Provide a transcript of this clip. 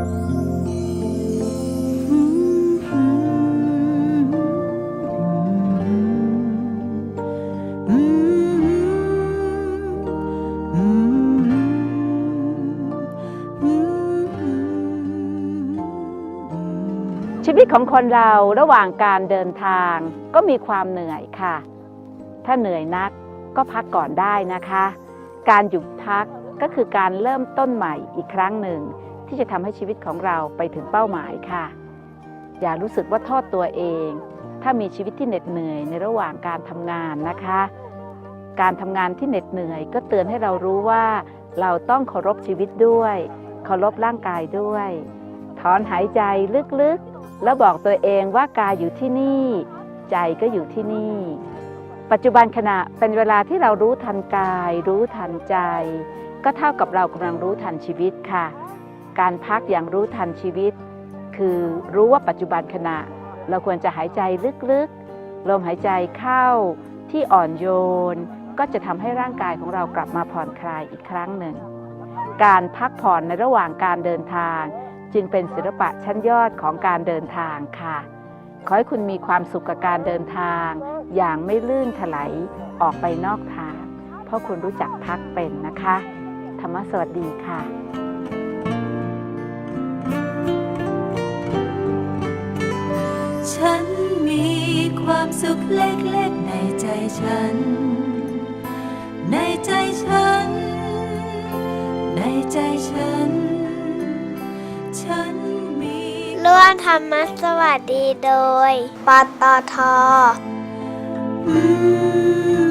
ชีวิตของคนเราระหว่างการเดินทางก็มีความเหนื่อยค่ะ ถ้าเหนื่อยนักก็พักก่อนได้นะคะ การหยุดพักก็คือการเริ่มต้นใหม่อีกครั้งหนึ่ง ที่จะทำให้ชีวิตของเราไปถึงเป้าหมายค่ะ อย่ารู้สึกว่าโทษตัวเอง ถ้ามีชีวิตที่เหน็ดเหนื่อยในระหว่างการทำงานนะคะ การทำงานที่เหน็ดเหนื่อยก็เตือนให้เรารู้ว่า เราต้องเคารพชีวิตด้วยเคารพร่างกายด้วย ถอนหายใจลึกๆ แล้วบอกตัวเองว่ากายอยู่ที่นี่ ใจก็อยู่ที่นี่ ปัจจุบันขณะเป็นเวลาที่เรารู้ทันกาย รู้ทันใจ ก็เท่ากับเรากำลังรู้ทันชีวิตค่ะ การพักอย่างรู้ทันชีวิต คือรู้ว่าปัจจุบันขณะ เราควรจะหายใจลึกๆ ลมหายใจเข้าที่อ่อนโยน ก็จะทำให้ร่างกายของเรากลับมาผ่อนคลายอีกครั้งหนึ่ง การพักผ่อนในระหว่างการเดินทาง จึงเป็นศิลปะชั้นยอดของการเดินทางค่ะ ขอให้คุณมีความสุขกับการเดินทาง อย่างไม่ลื่นถลายออกไปนอกทาง เพราะคุณรู้จักพักเป็นนะคะ ธรรมสวัสดีค่ะ ความสุขเล็กๆในใจฉัน ในใจฉัน ในใจฉัน ฉันมีร่วมธรรมะสวัสดีโดย ปตทอืม